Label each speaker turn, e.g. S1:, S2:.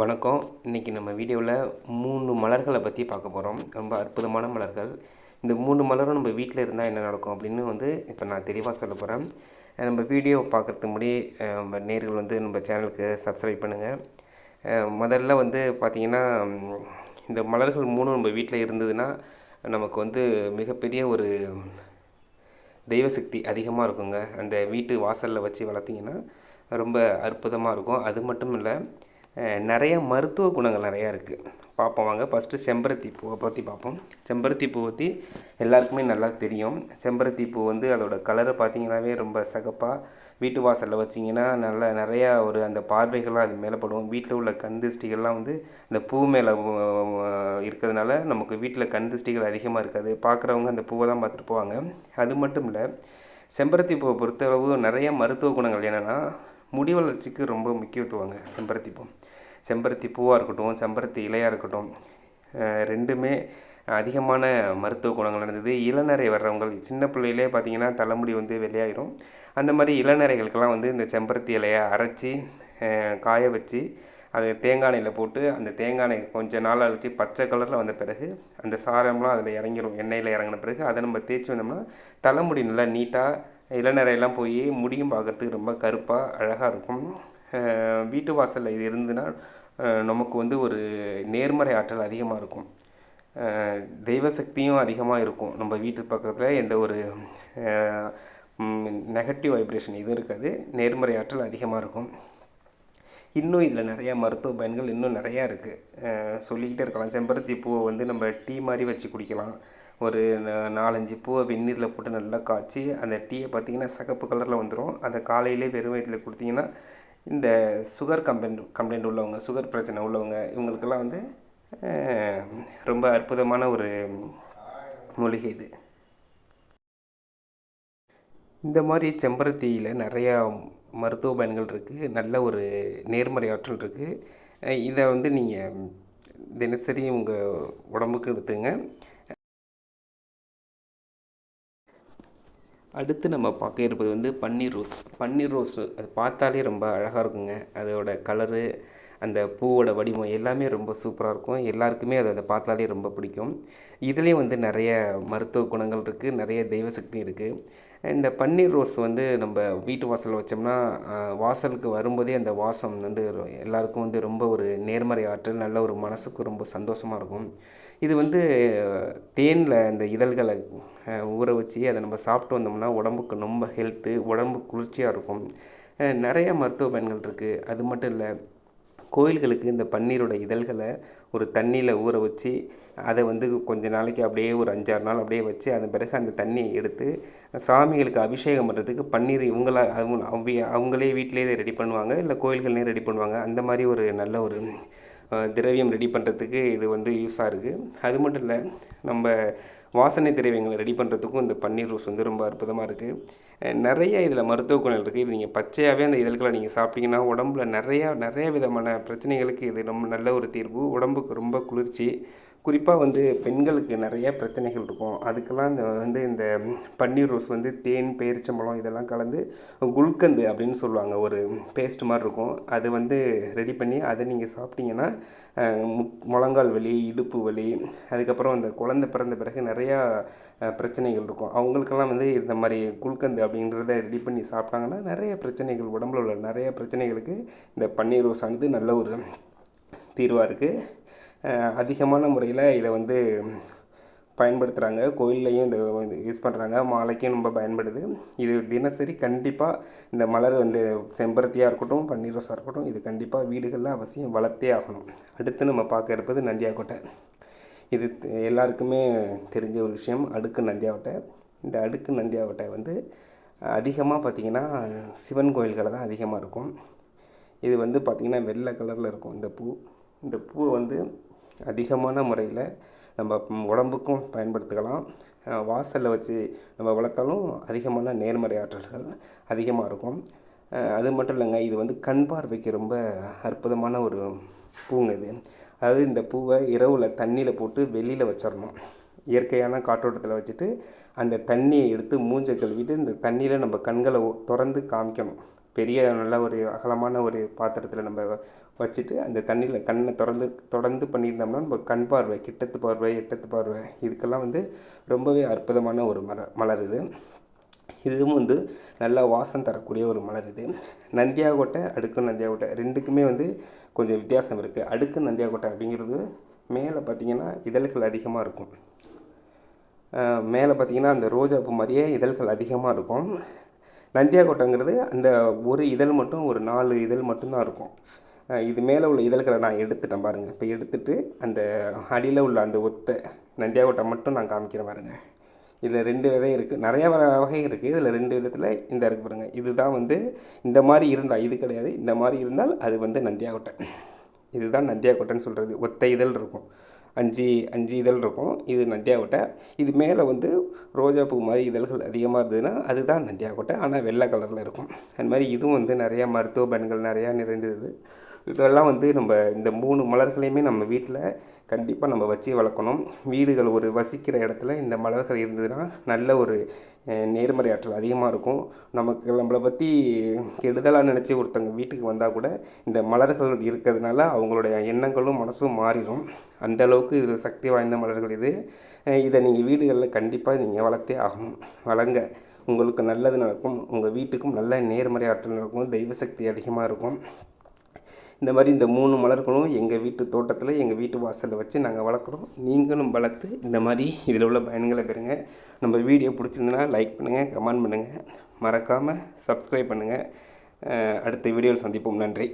S1: வணக்கம். இன்றைக்கி நம்ம வீடியோவில் மூணு மலர்களை பற்றி பார்க்க போகிறோம் ரொம்ப அற்புதமான மலர்கள். இந்த மூணு மலரும் நம்ம வீட்டில் இருந்தால் என்ன நடக்கும் அப்படின்னு வந்து இப்போ நான் தெளிவாக சொல்ல போகிறேன் நம்ம வீடியோ பார்க்குறதுக்கு முன்னாடி நம்ம நேர்கள் வந்து நம்ம சேனலுக்கு சப்ஸ்கிரைப் பண்ணுங்கள் முதல்ல வந்து பார்த்திங்கன்னா இந்த மலர்கள் மூணும் நம்ம வீட்டில் இருந்ததுன்னா நமக்கு வந்து மிகப்பெரிய ஒரு தெய்வசக்தி அதிகமாக இருக்குங்க. அந்த வீட்டு வாசலில் வச்சு வளர்த்திங்கன்னா ரொம்ப அற்புதமாக இருக்கும். அது மட்டும் இல்லை நிறைய மருத்துவ குணங்கள் நிறையா இருக்குது பார்ப்போம் வாங்க. ஃபஸ்ட்டு செம்பருத்தி பூவை பற்றி பார்ப்போம். செம்பருத்தி பூ பற்றி எல்லாருக்குமே நல்லா தெரியும். செம்பருத்தி பூ வந்து அதோட கலரை பார்த்தீங்கன்னாவே ரொம்ப சகப்பாக வீட்டு வாசலில் வச்சிங்கன்னா நல்ல நிறையா ஒரு அந்த பார்வைகள்லாம் அது மேலே படும். வீட்டில் உள்ள கண் திருஷ்டிகள்லாம் வந்து இந்த பூ மேலே இருக்கிறதுனால நமக்கு வீட்டில் கண் திருஷ்டிகள் அதிகமாக இருக்காது. பார்க்குறவங்க அந்த பூவை தான் பார்த்துட்டு போவாங்க. அது மட்டும் இல்லை செம்பருத்தி பூவை பொறுத்தளவு நிறைய மருத்துவ குணங்கள் என்னென்னா முடி வளர்ச்சிக்கு ரொம்ப முக்கியத்துவங்க செம்பருத்தி பூ. செம்பருத்தி பூவாக இருக்கட்டும் செம்பருத்தி இலையாக இருக்கட்டும் ரெண்டுமே அதிகமான மருத்துவ குணங்கள் இருந்தது இளநரை வர்றவங்கள் சின்ன பிள்ளையிலே பார்த்தீங்கன்னா தலைமுடி வந்து வெளியாயிரும். அந்த மாதிரி இளநரைகளுக்கெல்லாம் வந்து இந்த செம்பருத்தி இலையை அரைச்சி காய வச்சு அதை தேங்காய் எண்ணெயில் போட்டு அந்த தேங்காய் எண்ணெய் கொஞ்ச நாள் அழிச்சு பச்சை கலரில் வந்த பிறகு அந்த சாரம்லாம் அதில் இறங்கிடும் எண்ணெயில் இறங்கின பிறகு. அதை நம்ம தேய்ச்சி வந்தோம்னா தலைமுடி நல்லா நீட்டாக இளநரையெல்லாம் போய் முடியும் பார்க்குறதுக்கு ரொம்ப கருப்பாக அழகாக இருக்கும். வீட்டு வாசலில் இது இருந்துன்னா நமக்கு வந்து ஒரு நேர்மறை ஆற்றல் அதிகமாக இருக்கும். தெய்வ சக்தியும் அதிகமாக இருக்கும். நம்ம வீட்டு பக்கத்தில் எந்த ஒரு நெகட்டிவ் வைப்ரேஷன் இதுவும் இருக்காது. நேர்மறை ஆற்றல் அதிகமாக இருக்கும். இன்னும் இதில் நிறையா மருத்துவ பயன்கள் இன்னும் நிறையா இருக்குது சொல்லிக்கிட்டே இருக்கலாம். செம்பருத்தி பூவை வந்து நம்ம டீ மாதிரி வச்சு குடிக்கலாம். ஒரு நாலஞ்சு பூவை வெந்நீரில் போட்டு நல்லா காய்ச்சி அந்த டீயை பார்த்தீங்கன்னா சிகப்பு கலரில் வந்துடும் அதை காலையிலே வெறும் வயிற்றில் கொடுத்தீங்கன்னா இந்த சுகர் கம்பெண்ட் கம்ப்ளைண்ட் உள்ளவங்க சுகர் பிரச்சனை உள்ளவங்க இவங்களுக்கெல்லாம் வந்து ரொம்ப அற்புதமான ஒரு மூலிகை இது. இந்த மாதிரி செம்பருத்தியில் நிறையா மருத்துவ பயன்கள் இருக்குது நல்ல ஒரு நேர்மறை ஆற்றல் இருக்குது இதை வந்து நீங்கள் தினசரி உங்கள் உடம்புக்கு எடுத்துங்க. அடுத்து நம்ம பார்க்க இருப்பது வந்து பன்னீர் ரோஸ். பன்னீர் ரோஸ் அது பார்த்தாலே ரொம்ப அழகாக இருக்குங்க. அதோட கலரு அந்த பூவோட வடிவம் எல்லாமே ரொம்ப சூப்பராக இருக்கும். எல்லாருக்குமே அதை அதை பார்த்தாலே ரொம்ப பிடிக்கும். இதுலேயும் வந்து நிறைய மருத்துவ குணங்கள் இருக்குது நிறைய தெய்வ சக்தி இருக்குது இந்த பன்னீர் ரோஸ் வந்து நம்ம வீட்டு வாசலில் வச்சோம்னா வாசலுக்கு வரும்போதே அந்த வாசம் வந்து எல்லாருக்கும் வந்து ரொம்ப ஒரு நேர்மறை ஆற்றல் நல்ல ஒரு மனசுக்கு ரொம்ப சந்தோஷமாக இருக்கும். இது வந்து தேனில் இந்த இதழ்களை ஊற வச்சு அதை நம்ம சாப்பிட்டு வந்தோம்னா உடம்புக்கு ரொம்ப ஹெல்த்து உடம்பு குளிர்ச்சியாக இருக்கும். நிறைய மருத்துவ பயன்கள் இருக்குது அது மட்டும் இல்லை கோயில்களுக்கு இந்த பன்னீரோட இதழ்களை ஒரு தண்ணியில் ஊற வச்சு அதை வந்து கொஞ்ச நாளைக்கு அப்படியே ஒரு அஞ்சாறு நாள் அப்படியே வச்சு அதன் பிறகு அந்த தண்ணியை எடுத்து சாமிகளுக்கு அபிஷேகம் பண்ணுறதுக்கு பன்னீர் இவங்களா அவங்க அவங்க- அவங்களே வீட்டிலேயே ரெடி பண்ணுவாங்க இல்லை கோயில்கள்லேயும் ரெடி பண்ணுவாங்க. அந்த மாதிரி ஒரு நல்ல ஒரு திரவியம் ரெடி பண்ணுறதுக்கு இது வந்து யூஸாக இருக்குது அது மட்டும் இல்லை நம்ம வாசனை திரவியங்களை ரெடி பண்ணுறதுக்கும் இந்த பன்னீர் ரோஸ் வந்து ரொம்ப அற்புதமாக இருக்குது நிறைய இதில் மருத்துவ குணங்கள் இருக்குது இது நீங்கள் பச்சையாகவே அந்த இதழ்களை நீங்கள் சாப்பிட்டீங்கன்னா உடம்புல நிறையா நிறைய விதமான பிரச்சனைகளுக்கு இது ரொம்ப நல்ல ஒரு தீர்வு. உடம்புக்கு ரொம்ப குளிர்ச்சி. குறிப்பாக வந்து பெண்களுக்கு நிறைய பிரச்சனைகள் இருக்கும். அதுக்கெல்லாம் இந்த வந்து இந்த பன்னீர் ரோஸ் வந்து தேன் பேரிச்சம்பழம் இதெல்லாம் கலந்து குல்கந்து அப்படின்னு சொல்லுவாங்க. ஒரு பேஸ்ட் மாதிரி இருக்கும். அது வந்து ரெடி பண்ணி அதை நீங்கள் சாப்பிட்டீங்கன்னா மு முழங்கால் வலி இடுப்பு வலி அதுக்கப்புறம் அந்த குழந்தை பிறந்த பிறகு நிறையா பிரச்சனைகள் இருக்கும். அவங்களுக்கெல்லாம் வந்து இந்த மாதிரி குல்கந்து அப்படின்றத ரெடி பண்ணி சாப்பிட்டாங்கன்னா நிறைய பிரச்சனைகள் உடம்புல உள்ள நிறைய பிரச்சனைகளுக்கு இந்த பன்னீர் ரோஸ் ஆனது நல்ல ஒரு தீர்வாக இருக்குது அதிகமான முறையில் இதை வந்து பயன்படுத்துகிறாங்க கோயில்லையும் இந்த வந்து யூஸ் பண்ணுறாங்க மாலைக்கும் ரொம்ப பயன்படுது. இது தினசரி கண்டிப்பாக இந்த மலர் வந்து செம்பருத்தியாக இருக்கட்டும் பன்னீர் ரோஸாக இருக்கட்டும் இது கண்டிப்பாக வீடுகளில் அவசியம் வளர்த்தே ஆகணும். அடுத்து நம்ம பார்க்க இருப்பது நந்தியாக்கோட்டை இது எல்லாருக்குமே தெரிஞ்ச ஒரு விஷயம். அடுக்கு நந்தியாவட்டை இந்த அடுக்கு நந்தியாவட்டை வந்து அதிகமாக பார்த்திங்கன்னா சிவன் கோயில்களில் தான் அதிகமாக இருக்கும். இது வந்து பார்த்திங்கன்னா வெள்ளை கலரில் இருக்கும். இந்த பூ இந்த பூ வந்து அதிகமான முறையில் நம்ம உடம்புக்கும் பயன்படுத்திக்கலாம். வாசலில் வச்சு நம்ம வளர்த்தாலும் அதிகமான நேர்மறை ஆற்றல்கள் அதிகமாக இருக்கும். அது மட்டும் இல்லைங்க இது வந்து கண் பார்வைக்கு ரொம்ப அற்புதமான ஒரு பூங்க இது. அதாவது இந்த பூவை இரவில் தண்ணியில் போட்டு வெளியில் வச்சிடணும். இயற்கையான காற்றோட்டத்தில் வச்சுட்டு அந்த தண்ணியை எடுத்து மூஞ்சை கழுவிட்டு இந்த தண்ணியில் நம்ம கண்களை திறந்து காமிக்கணும். பெரிய நல்ல ஒரு அகலமான ஒரு பாத்திரத்தில் நம்ம வச்சுட்டு அந்த தண்ணியில் கண்ணை திறந்து தொடர்ந்து பண்ணியிருந்தோம்னா நம்ம கண் பார்வை கிட்டத்து பார்வை எட்டத்து பார்வை இதுக்கெல்லாம் வந்து ரொம்பவே அற்புதமான ஒரு மர மலர் இது. இதுவும் வந்து நல்லா வாசம் தரக்கூடிய ஒரு மலர் இது. நந்தியாகோட்டை அடுக்கு நந்தியாகொட்டை ரெண்டுக்குமே வந்து கொஞ்சம் வித்தியாசம் இருக்குது அடுக்கு நந்தியாகொட்டை அப்படிங்கிறது மேலே பார்த்தீங்கன்னா இதழ்கள் அதிகமாக இருக்கும். மேலே பார்த்தீங்கன்னா அந்த ரோஜா பூ மாதிரியே இதழ்கள் அதிகமாக இருக்கும். நந்தியாகோட்டைங்கிறது அந்த ஒரு இதழ் மட்டும் ஒரு நாலு இதழ் மட்டும்தான் இருக்கும். இது மேலே உள்ள இதழ்களை நான் எடுத்துட்டேன் பாருங்கள் இப்போ எடுத்துட்டு அந்த அடியில் உள்ள அந்த ஒத்த நந்தியாகோட்டை மட்டும் நான் காமிக்கிறேன் பாருங்கள் இதில் ரெண்டு விதை இருக்குது நிறைய வகை இருக்குது இதில் ரெண்டு விதத்தில் இந்த இருக்குது பாருங்கள் இதுதான் வந்து இந்த மாதிரி இருந்தால் இது கிடையாது. இந்த மாதிரி இருந்தால் அது வந்து நந்தியாகொட்டை இதுதான் நந்தியாகொட்டைன்னு சொல்கிறது ஒத்த இதழ் இருக்கும். அஞ்சு அஞ்சு இதழ் இருக்கும். இது நந்தியாகொட்டை இது மேலே வந்து ரோஜாப்பூ மாதிரி இதழ்கள் அதிகமாக இருந்ததுன்னா அதுதான் நந்தியாகொட்டை ஆனால் வெள்ளை கலரில் இருக்கும். அது மாதிரி இதுவும் வந்து நிறையா மருத்துவ பயன்கள் நிறையா நிறைந்தது. இதெல்லாம் வந்து நம்ம இந்த மூணு மலர்களையுமே நம்ம வீட்டில் கண்டிப்பாக நம்ம வச்சு வளர்க்கணும். வீடுகள் ஒரு வசிக்கிற இடத்துல இந்த மலர்கள் இருந்ததுன்னா நல்ல ஒரு நேர்மறை ஆற்றல் அதிகமாக இருக்கும். நமக்கு நம்மளை பற்றி கெடுதலாக நினச்சி ஒருத்தவங்க வீட்டுக்கு வந்தால் கூட இந்த மலர்கள் இருக்கிறதுனால அவங்களுடைய எண்ணங்களும் மனசும் மாறிடும். அந்த அளவுக்கு இது சக்தி வாய்ந்த மலர்கள் இது. இதை நீங்கள் வீடுகளில் கண்டிப்பாக நீங்கள் வளர்த்தே ஆகணும். வளங்க. உங்களுக்கு நல்லது நடக்கும். உங்கள் வீட்டுக்கும் நல்ல நேர்மறை ஆற்றல் நடக்கும். தெய்வ சக்தி அதிகமாக இருக்கும். இந்த மாதிரி இந்த மூணு மலர்களும் எங்கள் வீட்டு தோட்டத்தில் எங்கள் வீட்டு வாசலில் வச்சு நாங்கள் வளர்க்குறோம். நீங்களும் வளர்த்து இந்த மாதிரி இதில் உள்ள பயன்களை பெறுங்க. நம்ம வீடியோ பிடிச்சிருந்தனா லைக் பண்ணுங்கள் கமெண்ட் பண்ணுங்கள் மறக்காமல் சப்ஸ்கிரைப் பண்ணுங்கள் அடுத்த வீடியோவில் சந்திப்போம். நன்றி.